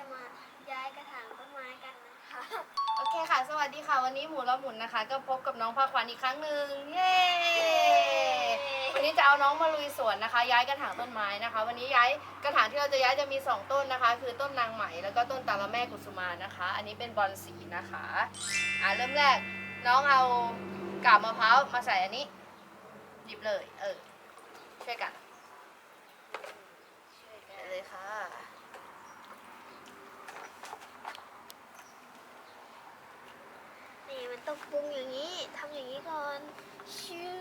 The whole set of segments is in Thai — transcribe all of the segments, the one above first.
จะมาย้ายกระถางต้นไม้กันนะคะ โอเคค่ะ สวัสดีค่ะ วันนี้หมูล้อหมุนนะคะ ก็พบกับน้องภาควันอีกครั้งหนึ่งเย้วันนี้จะเอาน้องมาลุยสวนนะคะ ย้ายกระถางต้นไม้นะคะ วันนี้ย้ายกระถางที่เราจะย้ายจะมี 2 ต้นนะคะ คือต้นนางไหมแล้วก็ต้นตาละแม่กุสุมานะคะ อันนี้เป็นบอลสีนะคะอ่าเริ่มแรกน้องเอากาบมะพร้าวมาใส่อันนี้หยิบเลย เออช่วยกันช่วยกัไปนเลยค่ะ นี่มัน ต้องปรุงอย่างนี้ทำอย่างนี้ก่อนชิว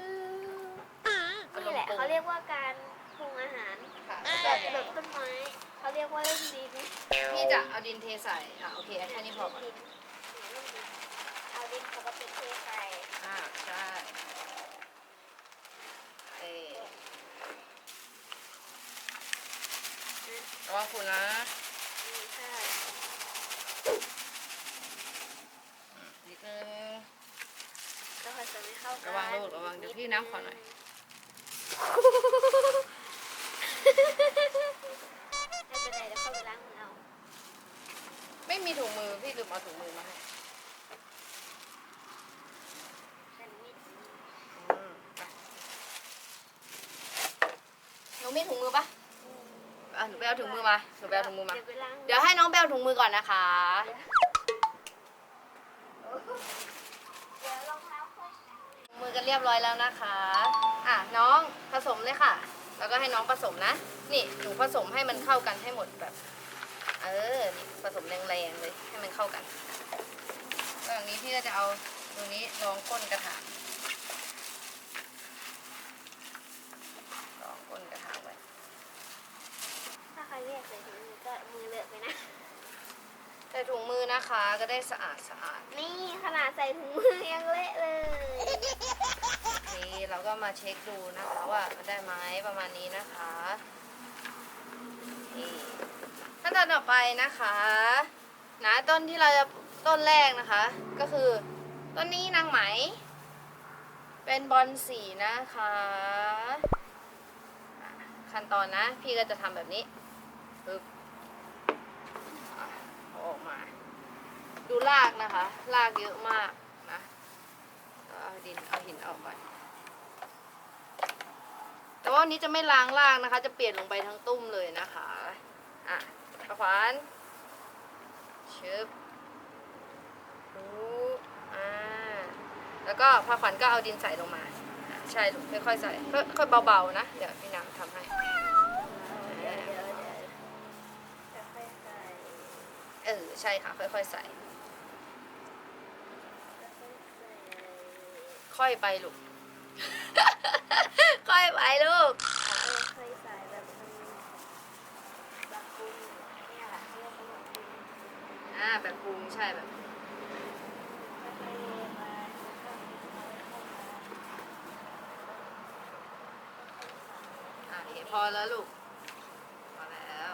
นี่แหละเขาเรียกว่าการปรุงอาหารค่ะแบบต้นไม้เขาเรียกว่าเล่นดินพี่จะเอาดินเทใส่ อะโอเคแค่นี้พอก่อนดินเอาดินปกติเทใส่อ่าใช่เออระวังฝุ่นนะนี่ใช่ นิดนึง ก็ผสมให้เข้ากันระวังลูกระวังเดี๋ยวพี่น้ำขอหน่อย ไม่เป็นไรเดี๋ยวเข้าไปล้างมือเอา ไม่มีถุงมือพี่ลืมเอาถุงมือมาให้ฉันมิดอืมไปหนูมีถุงมือปะอะหนูไปเอาถุงมือมาหนูไปเอาถุงมือมา เดี๋ยวไปล้างเดี๋ยวให้น้องไปเอาถุงมือก่อนนะคะ เดี๋ยวรองเท้าค่อย ถุงมือ กันเรียบร้อยแล้วนะคะ อะน้องผสมเลยค่ะ แล้วก็ให้น้องผสมนะ นี่หนูผสมให้มันเข้ากันให้หมดแบบ เออนี่ผสมแรงๆเลยให้มันเข้ากันแล้วอย่างนี้พี่ก็จะเอาตรงนี้รองก้นกระถางรองก้นกระถางไว้ ถ้าใครเรียกใส่ถุงมือก็มือเลอะไปนะ ใส่ถุงมือนะคะจะได้สะอาดสะอาด นี่ขนาดใส่ถุงมือยังเละเลย นี่เราก็มาเช็คดูนะคะว่ามันได้ไหมประมาณนี้นะคะนี่ขั้นตอนต่อไปนะคะนะต้นที่เราจะต้นแรกนะคะ ก็คือต้นนี้นางไหม เป็นบอลสีนะคะ ขั้นตอนนะ พี่ก็จะทำแบบนี้ปึ๊บออาออกมา ดูรากนะคะรากเยอะมากนะเอาดินเอาหินออกก่อน อันนี้จะไม่ล้างรากนะคะ จะเปลี่ยนลงไปทั้งตุ้มเลยนะคะอะขวานชึบรูอ่าแล้วก็พาขวัญก็เอาดินใส่ลงมาใช่ลูกค่อยๆใส่ค่อยๆเบาๆนะเดี๋ยวพี่นางทำให้เออใช่ค่ะ ค่อยๆใส่ ค่อยใส่ค่อยไปลูก ค่อยไปลูกค่อยใส่แบบแบบปรุงเนี่ยแหละเรียกว่าแบบปรุงอ่าแบบปรุงใช่แบบค่อยๆเทมาแล้วก็อะเห็นพอแล้วลูกพอแล้ว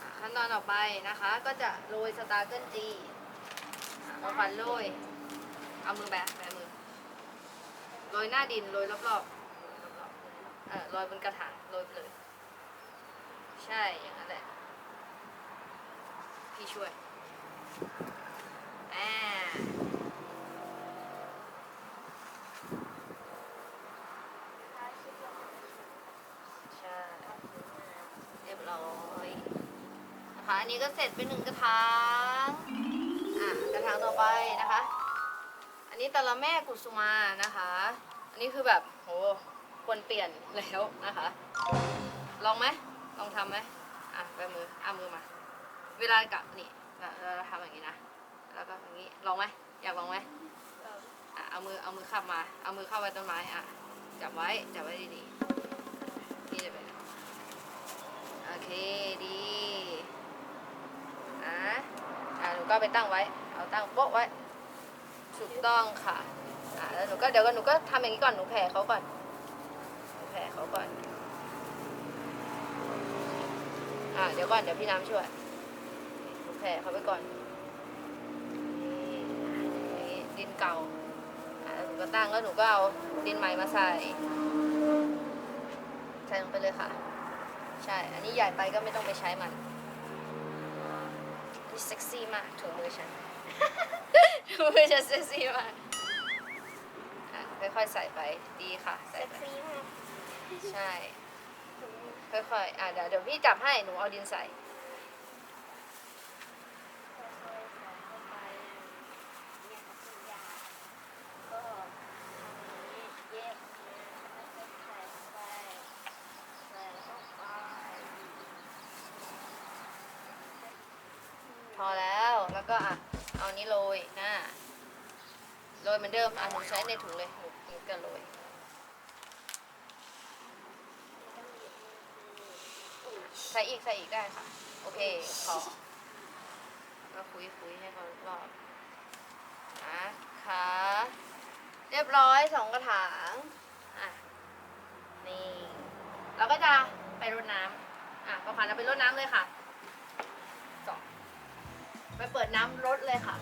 อะขั้นตอนต่อไปนะคะ ก็จะโรยสตาร์เกิลจีมาควันโรย เอามือแบะแบะมือโรยหน้าดินโรยรอบๆโรยรอบๆเออโรยบนกระถางโรยไปเลย ใช่อย่างนั้นแหละพี่ช่วยอ่าใช่เรียบร้อยนะคะอันนี้ก็เสร็จไปหนึ่งกระถางอะกระถางต่อไปนะคะ นนี้ตะละแม่กุสุมานะคะ อันนี้คือแบบโหควรเปลี่ยนแล้วนะคะ ลองไหมลองทำไหมอะไปมือเอามือมา เวลากับนี่เราทำอย่างนี้นะ แล้วก็อย่างนี้ลองไหมอยากลองไหมเอะเอามือเอามือขับมา เอามือเข้าไว้ต้นไม้อะจับไว้จับไว้ดีๆนี่จะเป็นโอเคดีอะอะหนูก็ไปตั้งไว้ เอาตั้งโป๊ะไว้ ถูกต้องค่ะอะแล้วหนูก็เดี๋ยวก็หนูก็ทำอย่างนี้ก่อนหนูแผ่เขาก่อนหนูแผ่เขาก่อนอะเดี๋ยวก่อนเดี๋ยวพี่น้ำช่วยหนูแผ่เขาไปก่อนนี่อย่างนี้ดินเก่าอะแล้วหนูก็ตั้งแล้วหนูก็เอาดินใหม่มาใส่ ใส่ลงไปเลยค่ะ ใช่ อันนี้ใหญ่ไปก็ไม่ต้องไปใช้มันนี่เซ็กซี่มากถุงมือฉัน มือฉันเซ็กซี่มากอะค่อยๆใส่ไปดีค่ะใส่เซ็กไปซี่มากใช่ ค่อยๆอะเดี๋ยวเดี๋ยวพี่จับให้หนูเอาดินใส่ค่อยๆใส่เข้าไปเนี่ยค่ะทุกอย่างก็ทำอย่างนี้เย็บแล้วก็ใส่เข้าไปใส่เข้าไปพอแล้วแล้วก็อะ เอานี้โรยหน้าโรยเหมือนเดิมอะหนูใช้ในถุงเลยหนูหนูก็โรยใส่อีกใส่อีกได้ค่ะ โอเคพอก็คุยคุยให้เขารอบนะคะเรียบร้อยสองกระถางอะนี่เราก็จะไปรดน้ำอะพอผ่านเราไปรดน้ำเลยค่ะ ไปเปิดน้ำรถเลยค่ะ